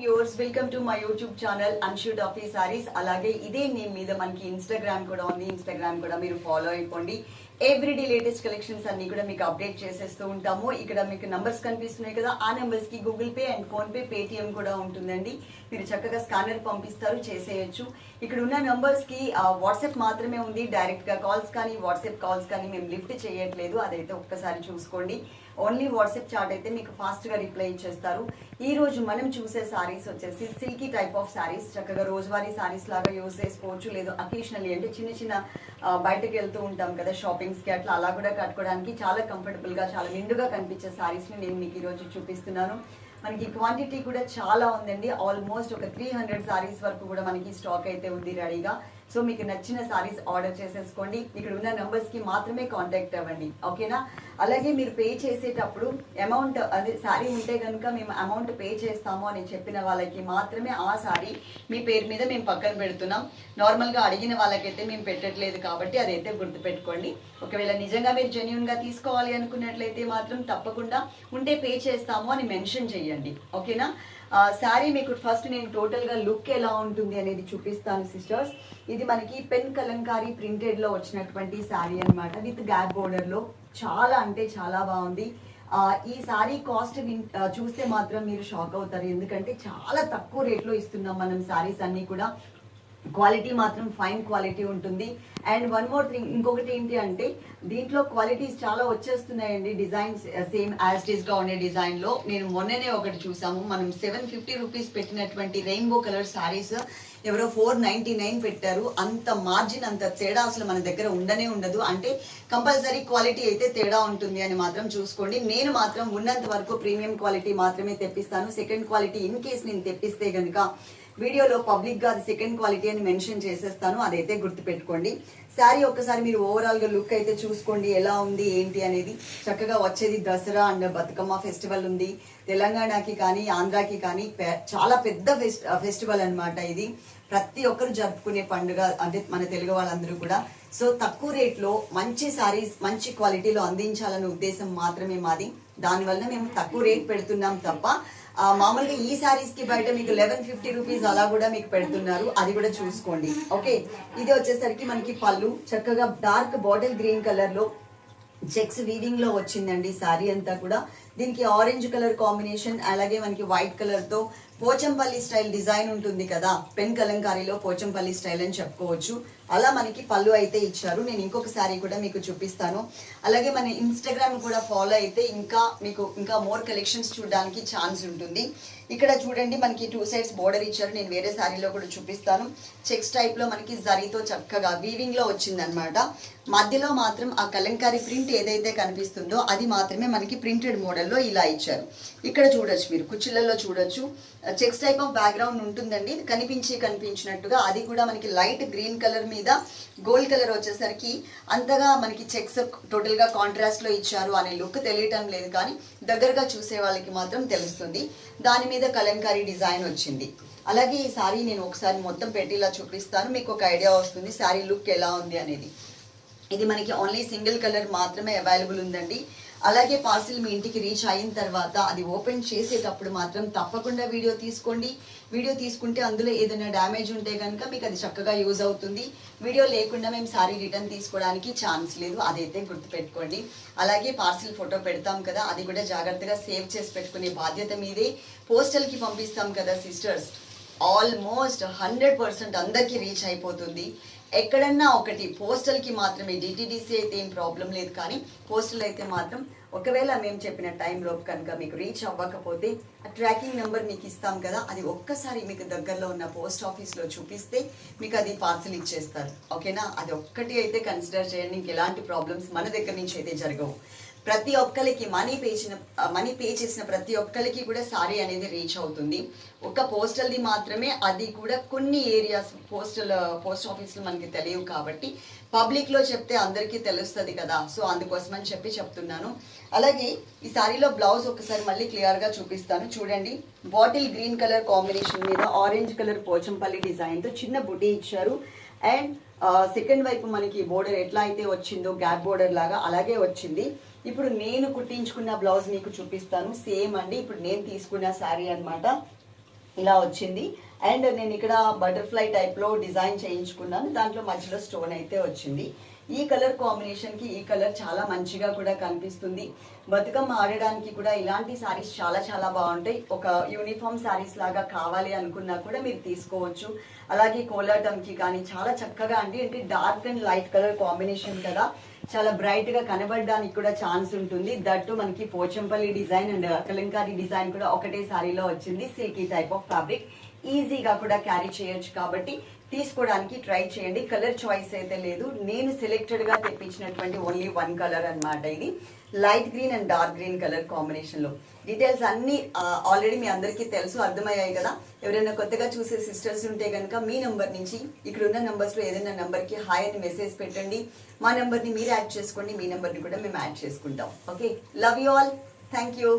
Viewers welcome to my YouTube channel అన్షూట్ ఆఫీ సారీస్. అలాగే ఇదే నేమ్ మీద మనకి ఇన్స్టాగ్రామ్ కూడా ఉంది. ఇన్స్టాగ్రామ్ కూడా మీరు ఫాలో అయిపోండి. ఎవ్రీడే లేటెస్ట్ కలెక్షన్స్ అన్ని కూడా మీకు అప్డేట్ చేసేస్తూ ఉంటాము. ఇక్కడ మీకు నంబర్స్ కనిపిస్తున్నాయి కదా ఆ నెంబర్స్కి Google Pay and PhonePe Paytm కూడా ఉంటుందండి. మీరు చక్కగా స్కానర్ పంపిస్తారు చేసేయచ్చు. ఇక్కడ ఉన్న నంబర్స్కి వాట్సాప్ మాత్రమే ఉంది. డైరెక్ట్గా కాల్స్ కానీ వాట్సాప్ కాల్స్ కానీ మేము లిఫ్ట్ చేయట్లేదు. అదైతే ఒక్కసారి చూసుకోండి. ఓన్లీ వాట్సాప్ చాట్ అయితే మీకు ఫాస్ట్గా రిప్లై ఇచ్చేస్తారు. ఈ రోజు మనం చూసే సారీస్ వచ్చేసి సిల్కీ టైప్ ఆఫ్ సారీస్ చక్కగా రోజువారీ సారీస్ లాగా యూజ్ చేసుకోవచ్చు. లేదు అకేషనల్లీ అంటే చిన్న చిన్న బయటకు వెళ్తూ ఉంటాం కదా షాపింగ్ కి అట్లా అలా కూడా కట్టుకోవడానికి చాలా కంఫర్టబుల్గా చాలా నిండుగా కనిపించే సారీస్ని నేను మీకు ఈరోజు చూపిస్తున్నాను. మనకి క్వాంటిటీ కూడా చాలా ఉందండి. ఆల్మోస్ట్ ఒక త్రీ హండ్రెడ్ సారీస్ వరకు కూడా మనకి స్టాక్ అయితే ఉంది రెడీగా సో మీకు నచ్చిన సారీస్ ఆర్డర్ చేసేసుకోండి. ఇక్కడ ఉన్న నెంబర్స్కి కి మాత్రమే కాంటాక్ట్ అవ్వండి. ఓకేనా అలాగే మీరు పే చేసేటప్పుడు అమౌంట్ అదే శారీ ఉంటే కనుక మేము అమౌంట్ పే చేస్తాము అని చెప్పిన వాళ్ళకి మాత్రమే ఆ శారీ మీ పేరు మీద మేము పక్కన పెడుతున్నాం. నార్మల్గా అడిగిన వాళ్ళకైతే మేము పెట్టట్లేదు కాబట్టి అదైతే గుర్తుపెట్టుకోండి. ఒకవేళ నిజంగా మీరు జెన్యున్గా తీసుకోవాలి అనుకున్నట్లయితే మాత్రం తప్పకుండా ఉంటే పే చేస్తాము అని మెన్షన్ చేయండి. ఓకేనా? శారీ మీకు ఫస్ట్ నేను టోటల్గా లుక్ ఎలా ఉంటుంది అనేది చూపిస్తాను సిస్టర్స్ ఇది మనకి పెన్ కలంకారీ ప్రింటెడ్లో వచ్చినటువంటి శారీ అన్నమాట. విత్ గ్యాప్ బోర్డర్లో చాలా అంటే చాలా బాగుంది. ఈ సారీ కాస్ట్ చూస్తే మాత్రం మీరు షాక్ అవుతారు. ఎందుకంటే చాలా తక్కువ రేట్లో ఇస్తున్నాం మనం శారీస్ అన్నీ కూడా. క్వాలిటీ మాత్రం ఫైన్ క్వాలిటీ ఉంటుంది. అండ్ వన్ మోర్ థింగ్ ఇంకొకటి ఏంటి అంటే దీంట్లో క్వాలిటీస్ చాలా వచ్చేస్తున్నాయండి డిజైన్స్ సేమ్ యాజ్ ఉండే డిజైన్లో. నేను మొన్ననే ఒకటి చూసాము. మనం సెవెన్ ఫిఫ్టీ రూపీస్ పెట్టినటువంటి రెయిన్బో కలర్ శారీస్ ఎవరో ఫోర్ నైంటీ నైన్ పెట్టారు. అంత మార్జిన్ అంత తేడా అసలు మన దగ్గర ఉండనే ఉండదు. అంటే కంపల్సరీ క్వాలిటీ అయితే తేడా ఉంటుంది అని మాత్రం చూసుకోండి. నేను మాత్రం ఉన్నంత వరకు ప్రీమియం క్వాలిటీ మాత్రమే తెప్పిస్తాను. సెకండ్ క్వాలిటీ ఇన్ కేస్ నేను తెప్పిస్తే కనుక వీడియోలో పబ్లిక్గా అది సెకండ్ క్వాలిటీ అని మెన్షన్ చేసేస్తాను అదైతే గుర్తుపెట్టుకోండి. శారీ ఒక్కసారి మీరు ఓవరాల్గా లుక్ అయితే చూసుకోండి ఎలా ఉంది ఏంటి అనేది. చక్కగా వచ్చేది దసరా అండ్ బతుకమ్మ ఫెస్టివల్ ఉంది. తెలంగాణకి కానీ ఆంధ్రాకి కానీ పె- చాలా పెద్ద ఫెస్ట్ ఫెస్టివల్ అనమాట ఇది. ప్రతి ఒక్కరు జరుపుకునే పండుగ అంటే మన తెలుగు వాళ్ళందరూ కూడా. సో తక్కువ రేట్లో మంచి సారీస్ మంచి క్వాలిటీలో అందించాలనే ఉద్దేశం మాత్రమే మాది. దానివల్ల మేము తక్కువ రేట్ పెడుతున్నాం తప్ప మామూలుగా ఈ సారీస్కి బయట మీకు లెవెన్ ఫిఫ్టీ రూపీస్ అలా కూడా మీకు పెడుతున్నారు. అది కూడా చూసుకోండి. ఓకే ఇది వచ్చేసరికి మనకి పళ్ళు. చక్కగా డార్క్ బాటిల్ గ్రీన్ కలర్లో చెక్స్ వీవింగ్లో వచ్చిందండి సారీ అంతా కూడా. దీనికి ఆరెంజ్ కలర్ కాంబినేషన్ అలాగే మనకి వైట్ కలర్తో పోచంపల్లి స్టైల్ డిజైన్ ఉంటుంది కదా. పెన్ కలంకారీలో పోచంపల్లి స్టైల్ అని చెప్పుకోవచ్చు. అలా మనకి పళ్ళు అయితే ఇచ్చారు. నేను ఇంకొక శారీ కూడా మీకు చూపిస్తాను. అలాగే మన ఇన్స్టాగ్రామ్ కూడా ఫాలో అయితే ఇంకా మీకు ఇంకా మోర్ కలెక్షన్స్ చూడడానికి ఛాన్స్ ఉంటుంది. ఇక్కడ చూడండి మనకి టూ సైడ్స్ బోర్డర్ ఇచ్చారు. నేను వేరే శారీలో కూడా చూపిస్తాను. చెక్స్ టైప్లో మనకి జరీతో చక్కగా వీవింగ్లో వచ్చిందనమాట మధ్యలో మాత్రం ఆ కలంకారీ ప్రింట్ ఏదైతే కనిపిస్తుందో అది మాత్రమే మనకి ప్రింటెడ్ మోడల్లో ఇలా ఇచ్చారు. ఇక్కడ చూడొచ్చు మీరు కుర్చీలలో చూడొచ్చు. చెక్స్ టైప్ ఆఫ్ బ్యాక్గ్రౌండ్ ఉంటుందండి. కనిపించి కనిపించినట్టుగా. అది కూడా మనకి లైట్ గ్రీన్ కలర్ మీద గోల్డ్ కలర్ వచ్చేసరికి అంతగా మనకి చెక్స్ టోటల్గా కాంట్రాస్ట్లో ఇచ్చారు అనే లుక్ తెలియటం లేదు కానీ దగ్గరగా చూసే వాళ్ళకి మాత్రం తెలుస్తుంది. దాని మీద కలంకారీ డిజైన్ వచ్చింది. అలాగే ఈ శారీ నేను ఒకసారి మొత్తం పెట్టి ఇలా చూపిస్తాను. మీకు ఒక ఐడియా వస్తుంది శారీ లుక్ ఎలా ఉంది అనేది. ఇది మనకి ఓన్లీ సింగిల్ కలర్ మాత్రమే అవైలబుల్ ఉందండి. అలాగే పార్సిల్ మీ ఇంటికి రీచ్ అయిన తర్వాత అది ఓపెన్ చేసేటప్పుడు మాత్రం తప్పకుండా వీడియో తీసుకోండి. వీడియో తీసుకుంటే అందులో ఏదైనా డ్యామేజ్ ఉంటే కనుక మీకు అది చక్కగా యూజ్ అవుతుంది. వీడియో లేకుండా మేము సారీ రిటర్న్ తీసుకోవడానికి ఛాన్స్ లేదు. అదైతే గుర్తుపెట్టుకోండి. అలాగే పార్సిల్ ఫోటో పెడతాం కదా అది కూడా జాగ్రత్తగా సేవ్ చేసి పెట్టుకునే బాధ్యత మీదే. పోస్టల్కి పంపిస్తాం కదా సిస్టర్స్. ఆల్మోస్ట్ హండ్రెడ్ పర్సెంట్ అందరికీ రీచ్ అయిపోతుంది. ఎక్కడన్నా ఒకటి పోస్టల్కి మాత్రమే డిటీడీసీ అయితే ఏం ప్రాబ్లం లేదు. కానీ పోస్టల్ అయితే మాత్రం ఒకవేళ మేము చెప్పిన టైంలో కనుక మీకు రీచ్ అవ్వకపోతే ఆ ట్రాకింగ్ నెంబర్ మీకు ఇస్తాం కదా అది ఒక్కసారి మీకు దగ్గరలో ఉన్న పోస్ట్ ఆఫీస్లో చూపిస్తే మీకు అది పార్సిల్ ఇచ్చేస్తారు. ఓకేనా? అది ఒక్కటి అయితే కన్సిడర్ చేయండి. ఇంక ఎలాంటి ప్రాబ్లమ్స్ మన దగ్గర నుంచి అయితే జరగవు. ప్రతి ఒక్కరికి మనీ పే చేసిన మనీ పే చేసిన ప్రతి ఒక్కరికి కూడా సారీ అనేది రీచ్ అవుతుంది. ఒక పోస్టల్ది మాత్రమే అది కూడా కొన్ని ఏరియాస్ పోస్టల్ పోస్ట్ ఆఫీస్లో మనకి తెలియవు కాబట్టి పబ్లిక్లో చెప్తే అందరికీ తెలుస్తుంది కదా. సో అందుకోసం అని చెప్పి చెప్తున్నాను. అలాగే ఈ సారీలో బ్లౌజ్ ఒకసారి మళ్ళీ క్లియర్గా చూపిస్తాను. చూడండి. బాటిల్ గ్రీన్ కలర్ కాంబినేషన్ మీద ఆరెంజ్ కలర్ పోచంపల్లి డిజైన్తో చిన్న బుటీ ఇచ్చారు. అండ్ సెకండ్ వైపు మనకి బోర్డర్ ఎట్లా అయితే వచ్చిందో గ్యాప్ బోర్డర్ లాగా అలాగే వచ్చింది. ఇప్పుడు నేను కుట్టించుకున్న బ్లౌజ్ మీకు చూపిస్తాను. సేమ్ అండి. ఇప్పుడు నేను తీసుకున్న శారీ అన్నమాట. ఇలా వచ్చింది. అండ్ నేను ఇక్కడ బటర్ఫ్లై టైప్లో డిజైన్ చేయించుకున్నాను. దాంట్లో మధ్యలో స్టోన్ అయితే వచ్చింది. ఈ కలర్ కాంబినేషన్కి ఈ కలర్ చాలా మంచిగా కూడా కనిపిస్తుంది. బతుకమ్మ ఆడడానికి కూడా ఇలాంటి సారీస్ చాలా చాలా బాగుంటాయి. ఒక యూనిఫామ్ సారీస్ లాగా కావాలి అనుకున్నా కూడా మీరు తీసుకోవచ్చు. అలాగే కోలాటంకి కానీ చాలా చక్కగా అండి. అంటే dark and light colour combination కదా. చాలా బ్రైట్గా కనబడడానికి కూడా ఛాన్స్ ఉంటుంది. దట్టు మనకి Pochampally design and Kalamkari design కూడా ఒకటే సారీలో వచ్చింది. సిల్కీ టైప్ ఆఫ్ ఫ్యాబ్రిక్ ఈజీగా కూడా క్యారీ చేయొచ్చు కాబట్టి తీసుకోవడానికి ట్రై చేయండి. కలర్ చాయిస్ అయితే లేదు. నేను సెలెక్టెడ్గా తెప్పించినటువంటి ఓన్లీ వన్ కలర్ అన్నమాట ఇది. Light green and dark green colour కాంబినేషన్లో. డీటెయిల్స్ అన్ని ఆల్రెడీ మీ అందరికీ తెలుసు అర్థమయ్యాయి కదా. ఎవరైనా కొత్తగా చూసే సిస్టర్స్ ఉంటే కనుక మీ నంబర్ నుంచి ఇక్కడ ఉన్న నెంబర్స్లో లో ఏదైనా నెంబర్కి కి హాయ్ అని మెసేజ్ పెట్టండి. మా నెంబర్ని ని మీరు యాడ్ చేసుకోండి. మీ నెంబర్ని ని కూడా మేము యాడ్ చేసుకుంటాం. Okay love you all thank you